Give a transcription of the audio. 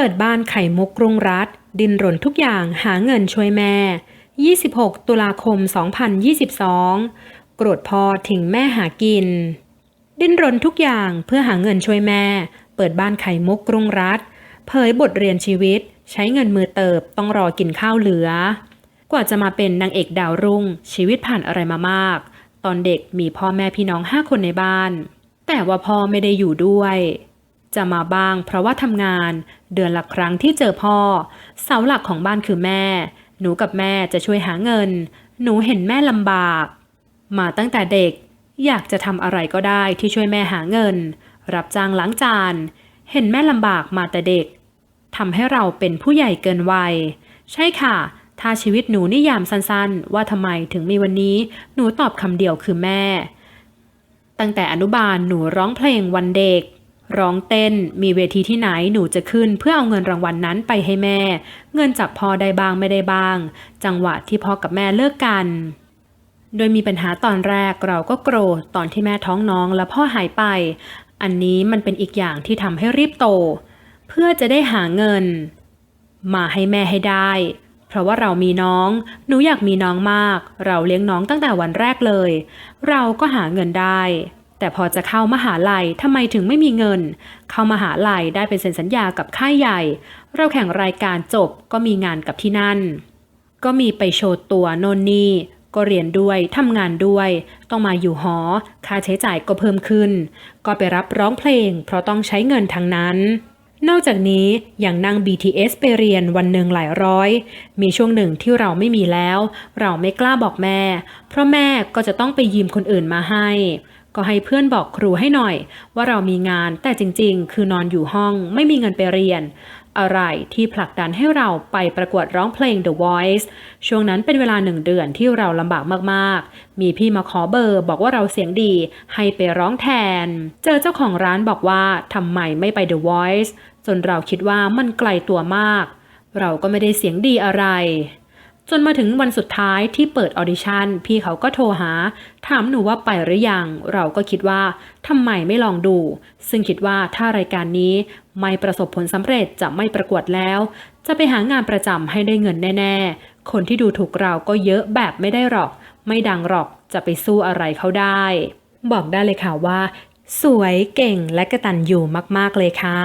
เปิดบ้านไข่มุกกรุงรัฐ ดินรนทุกอย่างหาเงินช่วยแม่ 26 ตุลาคม 2022 โกรธพ่อทิ้งแม่หากิน ดินรนทุกอย่างเพื่อหาเงินช่วยแม่ เปิดบ้านไข่มุกกรุงรัฐ เผยบทเรียนชีวิต ใช้เงินมือเติบต้องรอกินข้าวเหลือ กว่าจะมาเป็นนางเอกดาวรุ่ง ชีวิตผ่านอะไรมามาก ตอนเด็กมีพ่อแม่พี่น้องห้าคนในบ้าน แต่ว่าพ่อไม่ได้อยู่ด้วย จะมาบ้างเพราะว่าทำงาน เดือนละครั้งที่เจอพ่อ เสาหลักของบ้านคือแม่ หนูกับแม่จะช่วยหาเงิน หนูเห็นแม่ลำบาก มาตั้งแต่เด็ก อยากจะทำอะไรก็ได้ที่ช่วยแม่หาเงิน รับจ้างล้างจาน เห็นแม่ลำบากมาแต่เด็กทำให้เราเป็นผู้ใหญ่เกินวัย ใช่ค่ะ ถ้าชีวิตหนูนิยามสั้นๆ ว่าทำไมถึงมีวันนี้ หนูตอบคำเดียวคือแม่ ตั้งแต่อนุบาลหนูร้องเพลงวันเด็ก ร้องเต้น มีเวทีที่ไหนหนูจะขึ้นเพื่อเอาเงินรางวัลนนั้นไปให้แม่ เงินจากพ่อได้บ้างไม่ได้บ้าง จังหวะที่พ่อกับแม่เลิกกัน โดยมีปัญหาตอนแรกเราก็โกรธตอนที่แม่ท้องน้องและพ่อหายไป อันนี้มันเป็นอีกอย่างที่ทำให้รีบโต เพื่อจะได้หาเงิน มาให้แม่ให้ได้ เพราะว่าเรามีน้อง หนูอยากมีน้องมาก เราเลี้ยงน้องตั้งแต่วันแรกเลย เราก็หาเงินได้ แต่พอจะเข้ามหาลัยทำไมถึงไม่มีเงิน เข้ามหาลัยได้เป็นเซ็นสัญญากับค่ายใหญ่ เราแข่งรายการจบก็มีงานกับที่นั่น ก็มีไปโชว์ตัวโนนนี่ก็เรียนด้วยทำงานด้วย ต้องมาอยู่หอ ค่าใช้จ่ายก็เพิ่มขึ้น ก็ไปรับร้องเพลง เพราะต้องใช้เงินทั้งนั้น นอกจากนี้ยังนั่ง BTS ไปเรียนวันหนึ่งหลายร้อย มีช่วงหนึ่งที่เราไม่มีแล้ว เราไม่กล้าบอกแม่ เพราะแม่ก็จะต้องไปยืมคนอื่นมาให้ ก็ให้เพื่อนบอกครูให้หน่อย ว่าเรามีงานแต่จริงๆ คือนอนอยู่ห้องไม่มีเงินไปเรียน อะไรที่ผลักดันให้เราไปประกวดร้องเพลง The Voice ช่วงนั้นเป็นเวลาหนึ่งเดือนที่เราลำบากมากๆ มีพี่มาขอเบอร์บอกว่าเราเสียงดี ให้ไปร้องแทน เจอเจ้าของร้านบอกว่าทำไมไม่ไป The Voice จนเราคิดว่ามันไกลตัวมาก เราก็ไม่ได้เสียงดีอะไร จนมาถึงวันสุดท้ายที่เปิดออดิชั่น พี่เขาก็โทรหา ถามหนูว่าไปหรือยัง เราก็คิดว่าทำไมไม่ลองดู ซึ่งคิดว่าถ้ารายการนี้ไม่ประสบผลสำเร็จจะไม่ประกวดแล้ว จะไปหางานประจำให้ได้เงินแน่ ๆ คนที่ดูถูกเราก็เยอะแบบไม่ได้หรอก ไม่ดังหรอกจะไปสู้อะไรเขาได้ บอกได้เลยค่ะว่า สวยเก่งและกระตันอยู่มากๆเลยค่ะ